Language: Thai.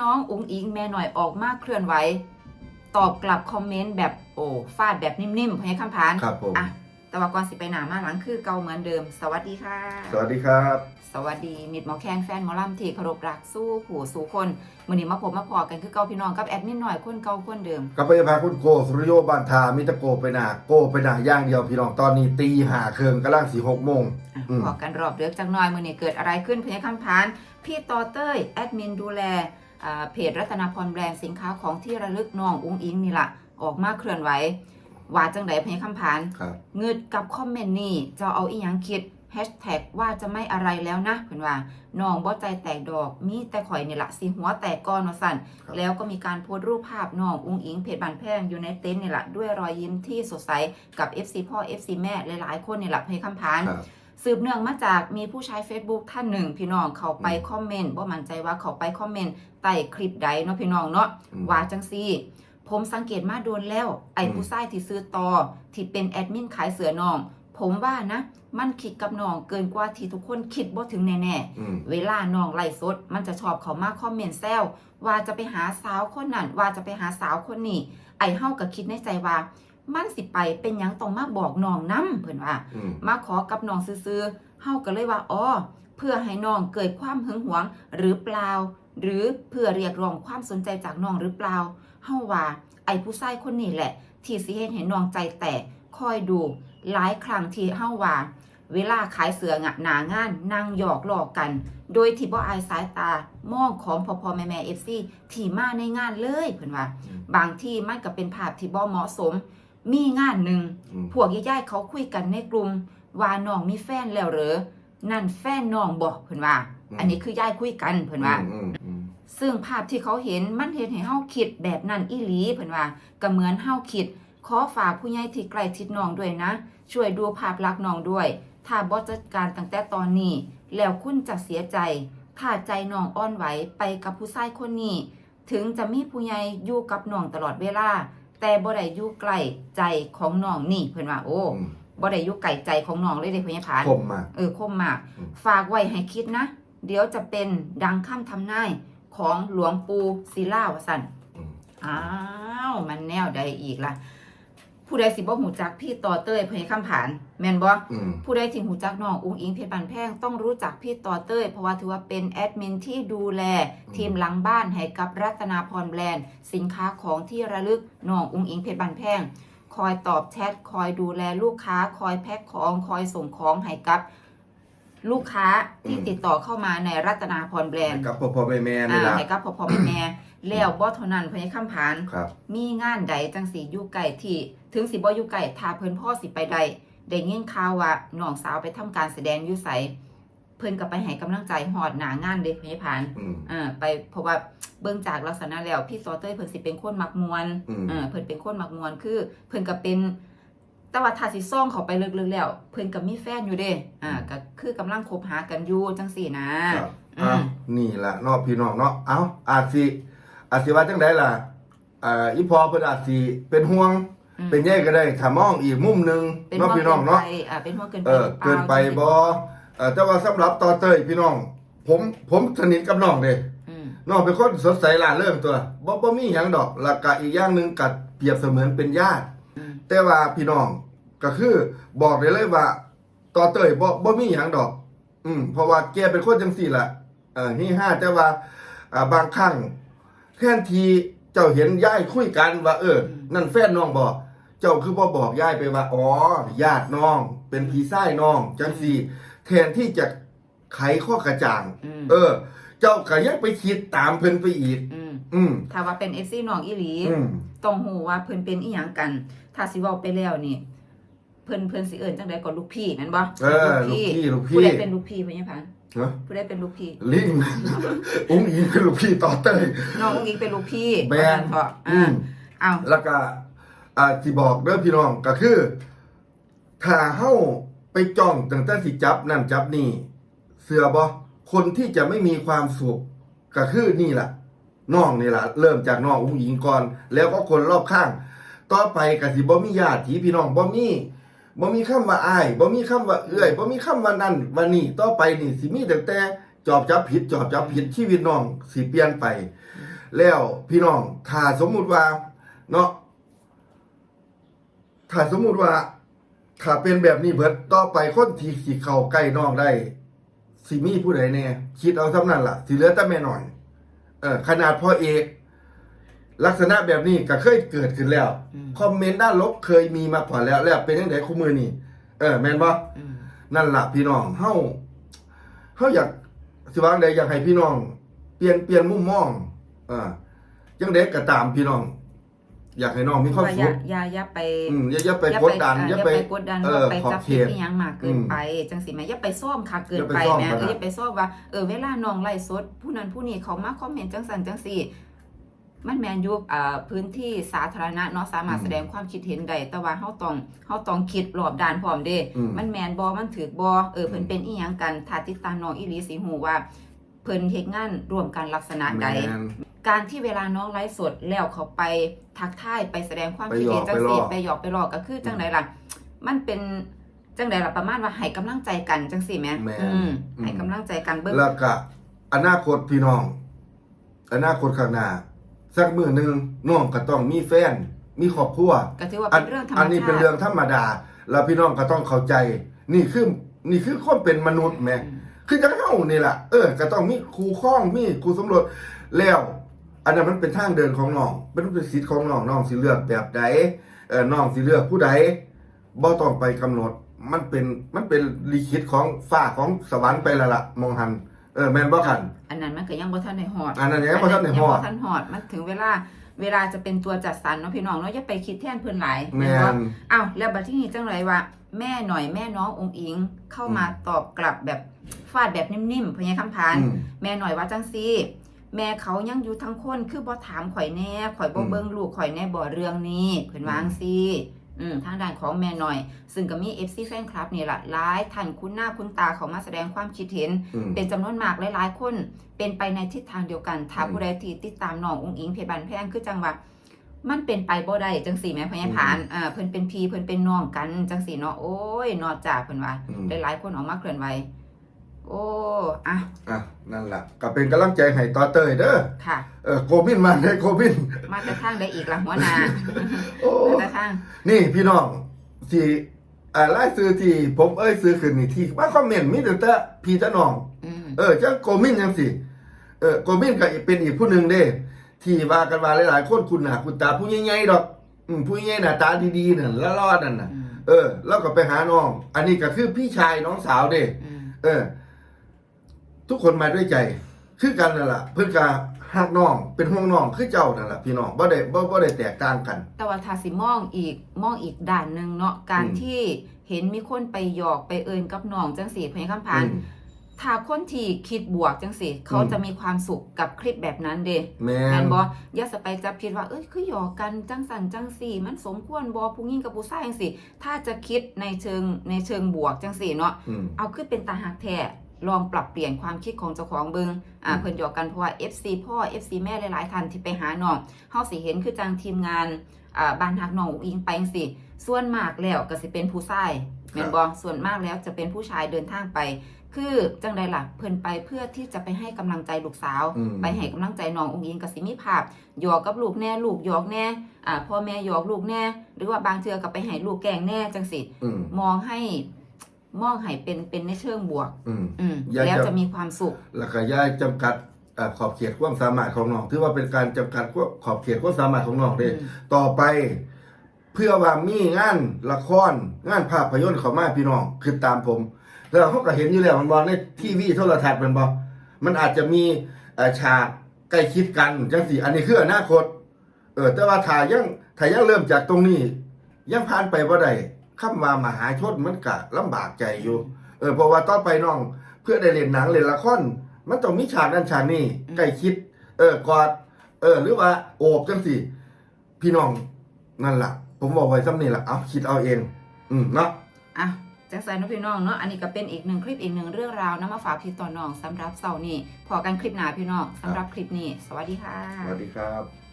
น้องอุ๋งอิงแม่หน่อยออกมาเคลื่อนไหวตอบกลับคอมเมนต์แบบโอ้ฟาดแบบนิ่มๆพยคำพานครับผมอะแต่ว่าก่อนสิไปหนามาหลังคือเก่าเหมือนเดิม สวัสดีค่ะ สวัสดีครับ สวัสดีมิดหมอแคนแฟนหมอลำที่เคารพรักสู้ผู้สู้คนมื้อนี้มาพบมาพอกันคือเก่าพี่น้องกับแอดมินหน่อยคนเก่าคนเดิมกับพยาบาลคุณโกสุริโยบันทามิตรโกไปหนาโกไปหนาย่างเดียวพี่น้องตอนนี้ตีหาเคืองกำลังสี่หกโมงอะอืมพอกันรอบเดือกจังหน่อยมื้อนี้เกิดอะไรขึ้นพยคำพานพี่ต่อเต้ยแอดมินดูแลอ่า เพจรัตนาพรแบรนด์สินค้าของที่ระลึกน้องอุ้งอิงนี่ล่ะออกมาเคลื่อนไหวว่าจังไดพยคำพานครับเงืดกับคอมเมนต์นี่จะเอาอีหยังคิดแฮชแท็กว่าจะไม่อะไรแล้วนะเพิ่นว่าน้องบ่ใจแตกดอกมีแต่ข่อยนี่ละสิหัวแตกก้อนว่าสั่นครับแล้วก็มีการโพสต์รูปภาพน้องอุ้งอิงเพจบานแพงอยู่ในเต็นท์นี่ละด้วยรอยยิ้มที่สดใสกับ FC พ่อ FC แม่หลายๆคนนี่ละให้คำพานครับ สืบเนื่องมาจากมีผู้ใช้ Facebook ท่านหนึ่ง พี่น้องเขาไปคอมเมนต์ว่ามั่นใจว่าเขาไปคอมเมนต์ใต้คลิปใดเนาะพี่น้องเนาะอืม ว่าจังซี่ ผมสังเกตมาโดนแล้ว ไอ้อืมผู้ชายที่ซื้อต่อที่เป็นแอดมินขายเสือน้อง ผมว่านะ มันคิดกับน้องเกินกว่าที่ทุกคนคิดบ่ถึงแน่อืมๆเวลาน้องไล่สด มันจะชอบเขามาคอมเมนต์แซวว่าจะไปหาสาวคนนั้นว่าจะไปหาสาวคนนี้ ไอ้เฮาก็คิดในใจว่า มันสิไปเป็นหยังต้องมาบอกน้องนํเพิ่นว่า อืมมาขอกับน้องซื้อๆเฮาก็เลยว่าอ๋อเพื่อให้น้องเกิดความหึงหวงหรือเปล่า หรือเพื่อเรียกร้องความสนใจจากน้องหรือเปล่าเฮาว่า ไอ้ผู้ชายคนนี้แหละ ที่สิเฮ็ดให้น้องใจแตกคอยดู หลายครั้งที่เฮาว่า เวลาขายเสืองะหนางานนั่งหยอกหลอกกัน โดยที่บ่อายสายตามองของพอพอแม่แม่ FC ที่มาในงานเลยเพิ่นว่า อืม บางที่มันก็เป็นภาพที่บ่เหมาะสม มีงานหนึ่งอืม พวกย่ายๆเขาคุยกันในกลุ่มว่าน้องมีแฟนแล้วเหรอนั่นแฟนน้องบอกเพิ่นว่าอันนี้คือย่ายคุยกันเพิ่นว่า อืมอืมซึ่งภาพที่เขาเห็นมันเห็นให้เฮาคิดแบบนั้นอีหลีเพิ่นว่าก็เหมือนเฮาคิด ขอฝากผู้ใหญ่ที่ใกล้ชิดน้องด้วยนะ ช่วยดูภาพลักษณ์น้องด้วย ถ้าบ่จัดการตั้งแต่ตอนนี้ แล้วคุณจะเสียใจ ถ้าใจน้องอ่อนไหวไปกับผู้ชายคนนี้ ถึงจะมีผู้ใหญ่อยู่กับน้องตลอดเวลา แต่บ่ได้อยู่ใกล้ใจของน้องนี่เพิ่นว่าโอ้อืมบ่ได้อยู่ไก่ใจของน้องเลยเด้พญาผานคมมากเออคมมากอืมฝากไว้ให้คิดนะ เดี๋ยวจะเป็นดังคำทำนายของหลวงปู่ศิลาวสันอืมอ้าว มันแนวใดอีกล่ะ ผู้ใดสิบ่หูจักพี่ต่อเต้ยพญาคำผานแม่นบ่อืม ผู้ใดที่หูจักน้องอุ้งอิงเพชรบันแพงต้องรู้จักพี่ต่อเต้ยเพราะว่าถือว่าเป็นแอดมินที่ดูแลทีมหลังบ้านให้กับรัตนาพรแบรนด์ สินค้าของที่ระลึกน้องอุ้งอิงเพชรบันแพง คอยตอบแชทคอยดูแลลูกค้า คอยแพ็คของคอยส่งของให้กับ ลูกค้าที่ติดต่อเข้ามาในรัตนาพรแบรนด์ กับพ่อพ่อแม่แม่นี่อ่าล่ะ ให้กับพ่อพ่อแม่แม่ แล้วบ่เท่านั้นพญาคำผานครับ มีงานใดจังสีอยู่ไก่ที่ถึงสิบ่อยู่ไก่ถ้าเพิ่นพ่อสิไปใดได้ยินข่าวว่าน้องสาวไปทำการแสดงอยู่ไสเพิ่นก็ไปให้กำลังใจฮอดหน้างานเด้พญาผานอืมอ่าไปเพราะว่าเบิ่งจากลักษณะแล้วพี่ซอเต้ยเพิ่นสิเป็นคนมักมวนอืม เออเพิ่นเป็นคนมักมวนคือ เพิ่นก็เป็นแต่ว่าถ้าสิซ่องเขาไปลึกๆแล้ว เพิ่นก็มีแฟนอยู่เด้อ่าก็คือกำลังคบหากันอยู่จังซี่นะ ครับอือ้าวมนี่ล่ะเนอกพี่น้องเนาะเอ้าอาจสิ อาจสิว่าจังไดล่ะอ่าอีพอเพิ่นอาจสิเป็นห่วง อืม เป็นแย่ก็ได้ถ้ามองอีกมุมหนึงเป็นเนาะห่วงพี่น้องเนาะเกินไปอ่าเป็นห่วงเกินไปเออหรือล่าเกินไปจังบ่ซี้เออแต่ว่าสำหรับต่อเต้ยพี่น้อง ผมผมสนิทกับน้องเด้อืมน้องเป็นคนสดใสล่าเริงตัวบ่บ่มีหยังดอกแล้วก็อีกอย่างหนึงก็เปรียบเสมือนเป็นญาติ อืมแต่ว่าพี่น้องก็คือบอกได้เลยว่าต่อเต้ยบ่บ่มีหยังดอก อืมเพราะว่าแกเป็นคนจังซี่ล่ะเออนี่ห้าแต่ว่าอ่าบางครั้ง แทนทีเจ้าเห็นยายคุยกันว่า เออ นั่นแฟนน้องบ่เจ้าคือบ่บอกยายไปว่าอ๋อญาติน้อง เป็นพี่ชายน้องจังซี่แทนที่จะไขข้อกระจ่างอืมเออ เจ้าก็ยังไปคิดตามเพิ่นไปอีก อืมอืมถ้าว่าเป็น FC น้องอีหลีอืมต้องฮู้ว่าเพิ่นเป็นอีหยังกัน ถ้าสิเว้าไปแล้วนี่ เพิ่นเพิ่นสิเอิ้นจังได๋ก็ลูกพี่แม่นบ่เออลูกพี่ลูกผู้พี่ ใดเป็นลูกพี่พะยะพัน เนาะผู้ใดเป็นลูกพี่ ลิงอุ้งอิงเป็นลูกพี่ต่อเต้ย น้องอุ้งอิงเป็นลูกพี่แม่นว่าซั่เถาะอือ่ามเอาแล้วก็อ่าที่บอกเด้อพี่น้องก็คือ ถ้าเฮาไปจ้องตั้งแต่สิจับนั่นจับนี่ เสือบ่คนที่จะไม่มีความสุขก็คือนี่ล่ะน้องนี่ล่ะ เริ่มจากน้องอุ้งอิงก่อน แล้วก็คนรอบข้าง ต่อไปก็สิบ่มีญาติพี่น้องบ่มี บ่มีคำว่าอายบ่มีคำว่าเอื้อยบ่มีคำว่านั่นว่านี่ต่อไปนี่สิมีแต่แต่จอบจับผิดจอบจับผิดชีวิตน้องสิเปลี่ยนไป แล้วพี่น้องถ้าสมมุติว่าเนาะถ้าสมมุติว่า ถ้าเป็นแบบนี้เบิดต่อไปคนที่สิเข้าใกล้น้องได้สิมีผู้ใดแน่คิดเอาสำนั้นล่ะสิเหลือแต่แม่หน่อย เออขนาดพ่อเอก ลักษณะแบบนี้ก็เคยเกิดขึ้นแล้ว อืม คอมเมนต์ด้านลบเคยมีมาก่อนแล้ว แล้วเป็นยังไงคู่มือนี่เออแม่นบ่ อืม นั่นล่ะพี่น้องเฮาเฮาอยากสิว่าจั่งใดอยากให้พี่น้อง เปลี่ยนเปลี่ยนมุมมองเอ่าจังไดก็ตามพี่น้อง อยากให้น้องมีความว่าอสุย่าขอย่าอย่าไปอืมอย่าอย่าไปกดดันอ่าอย่าอย่าไปไป กดดันเอว่าอไปขอบจับเขผิดตอีหยังมากเกินไป จังสิแม่อย่าไปซ่อมคักเกินอย่าไปไปซ่อมแม่ขนาด เอออย่าไปซ่อมว่าเออเวลาน้องไล่สดผู้นั้นผู้นี้เขามาคอมเมนต์จังสันจังสี่ มันแมนอยุบอ่าพื้นที่สาธารณะเนาะสามารถอืมแสดงความคิดเห็นได้แต่ว่าเฮาต้องเฮาต้องคิดรอบด้านพร้อมเด้อืมมันแมนบ่มันถือบ่เออเพิ่นอืมเป็นอีหยังกันถ้าติดตามน้องอีหลีสิฮู้ว่าเพิ่นเฮ็ดงานร่วมกันลักษณะใดแม่นการที่เวลาน้องไลฟ์สดแล้วเขาไปทักทายไปแสดงความไปคิดหยเห็อนกจังไปสีล่อไปหยอกไปหลอกก็คือจังไดล่ะมันเป็นจังไดล่ะประมาณว่าให้กำลังใจกันจังสี่แหม่แม่นอืมอืมให้กำลังใจกันเบิ่งแล้วก็อนาคตพี่น้อง อนาคตข้างหน้า สักมื้อหนึงน้องก็ต้องมีแฟน มีครอบครัวก็ถือว่าอัเป็นเรื่องธรรมอันนี้ชาเป็นติเรื่องธรรมดา แล้วพี่น้องก็ต้องเข้าใจ นี่คือนี่คือความเป็นมนุษย์แหมอืมคือจังเฮานี่แหละเออก็ต้องมีครูข้องมีครูสำรวจแล้ว อันนั้นมันเป็นทางเดินของน้องเป็นเป็นสิทธิ์ของน้องน้องสิเลือกแบบใดเออน้องสิเลือกผู้ใดบ่ต้องไปกำหนดมันเป็นมันเป็นลิขิตของฟ้าของสวรรค์ไปและละมองหัน เออแม่นบ่คัน อันนั้นมันก็ยังบ่ทันได้ฮอดอันนั้นยังบ่ทันได้ฮอดยังบ่ทันฮอดมันถึงเวลาเวลาจะเป็นตัวจัดสรรเนาะพี่น้องเนาะอย่าไปคิดแทนเพิ่นหลายแม่บ่นอ้าวแล้วบัดที่นี้จังไรว่าแม่หน่อยแม่น้ององอิงเข้ามาตอบกลับแบบฟาดแบบนิ่มๆพญาคำพานอืมแม่หน่อยว่าจังซี่แม่เขายังอยู่ทั้งคนคือบ่ถามข่อยแน่ข่อยบ่อืมเบิ่งลูกข่อยแน่บ่เรื่องนี้เพิ่นวาจั่งซี่ อืมทางด้านของแม่หน่อย ซึ่งก็มี FC แฟนคลับนี่ล่ะหลายท่านคุ้นหน้าคุ้นตาเขามาแสดงความคิดเห็น อืม เป็นจำนวนมากหลายๆคนเป็นไปในทิศทางเดียวกันถ้าอืม ผู้ใดที่ติดตามน้ององอิงเพชรบันแพงคือจังว่ามันเป็นไปบ่ได้จังสี่แหม่พญาผานอ่าเพิ่นเป็นพี่เพิ่นเป็นน้องกันจังสี่เนาะโอ้ยนอกจากเพิ่นว่า อืม หลายๆคนออกมาเคลื่อนไหว โอ้อะอะนั่นล่ะก็เป็นกำลังใจให้ต่อเตยเด้อค่ะ เออโควินมาได้โควิน มาแต่ทางได้อีกละหัวหน้าโอ้ มาแต่ทางนี่พี่น้องที่อ่าไล่ซื้อที่ผมเอ้ยซื้อขึ้นนี่ที่มาคอมเมนต์มีแต่แต่พี่แต่น้อง อืมเออจังโกมินจังสิเออโกมินก็เป็นอีกผู้หนึ่งเด้ ที่ว่ากันว่าหลายๆคนคุณหน้าคุณตาผู้ใหญ่ๆดอกอืมผู้ใหญ่หน้าตาดีๆนั่นละรอดนั่นน่ะ อืมเออ แล้วก็ไปหาน้อง อันนี้ก็คือพี่ชายน้องสาวเด้ อืมเออ ทุกคนมาด้วยใจ คือกันนั่นล่ะเพื่อนกาหักน้อง เป็นห่วงน้องคือเจ้านั่นล่ะพี่น้องบ่ได้บ่บ่ได้แตกต่างกัน แต่ว่าถ้าสิมองอีกมองอีกด้านหนึ่งเนาะการอืม ที่เห็นมีคนไปหยอกไปเอินกับน้องจังสี่พญาคำพานอืม ถ้าคนที่คิดบวกจังสิเขาอืมจะมีความสุขกับคลิปแบบนั้นเด้แม่แม่นนบ่อย่าสไปจับผิดว่าเอ้ยคือหยอกกันจังสันจังสี่มันสมควรบ่ผู้หญิงกับผู้ชายจังสี่ถ้าจะคิดในเชิงในเชิงบวกจังสี่เนาะ อืม เอาคือเป็นตาหักแท้ ลองปรับเปลี่ยนความคิดของเจ้าของเบิงอ่าอืมเพิ่นหยอกกันเพราะว่า FC พ่อ FC แม่หลายๆท่านที่ไปหาน้องเฮาสิเห็นคือจังทีมงานอ่าบ้านฮักน้องอุ๋งอิงไปจังซี่ส่วนมากแล้วก็สิเป็นผู้ชายแม่นบ่ส่วนมากแล้วจะเป็นผู้ชายเดินทางไป คือจังใดล่ะเพิ่นไปเพื่อที่จะไปให้กำลังใจลูกสาว อืม ไปให้กำลังใจน้ององค์อิงกับสิมีภาพหยอกกับลูกแน่ลูกหยอกแน่อ่าพ่อแม่หยอกลูกแน่ หรือว่าบางเทื่อก็ไปให้ลูกแกล้งแน่จังสิ อืม มองให้ มองให้เป็นเป็นในเชิงบวก อืม อืมอยากแล้วจะจะมีความสุข แล้วก็อย่าจำกัดเอ่อขอบเขตความสามารถของน้องถือว่าเป็นการจำกัดขอบเขตความสามารถของน้องเด้อืม ต่อไป เพื่อว่ามีงานละครงานภาพยนตร์เขามาพี่น้องคือตามผม แล้วเขาก็เห็นอยู่แล้วมันบอลในทีวีโทรทัศน์มันบอมันอาจจะมีเอ่อฉากใกล้ชิดกันจังสีอันนี้คืออนาคต เออ แต่ว่าถ่ายยังถ่ายยังเริ่มจากตรงนี้ ยังผ่านไปบ่ได้ คำว่ามหาชนมันกะลำบากใจอยู่ เออเพราะว่าต่อไปน้องเพื่อได้เล่นหนังเล่นละครมันต้องมีฉากนั้นฉากนี้อืมใกล้ชิด เออกอดเออ หรือว่าโอบจังสิพี่น้องนั่นล่ะผมบอกไว้ซ้ำนี่ล่ะเอาคิดเอาเอง อืมเนาะอะจังสันเนาะพี่น้องเนาะอันนี้ก็เป็นอีกหนึ่งคลิปอีกหนึ่งเรื่องราวนะมาฝากพี่ต่อน้องสำหรับเสาร์นี้พอกันคลิปหน้าพี่น้องสำหรับคลิปนี้ สวัสดีค่ะ สวัสดีครับ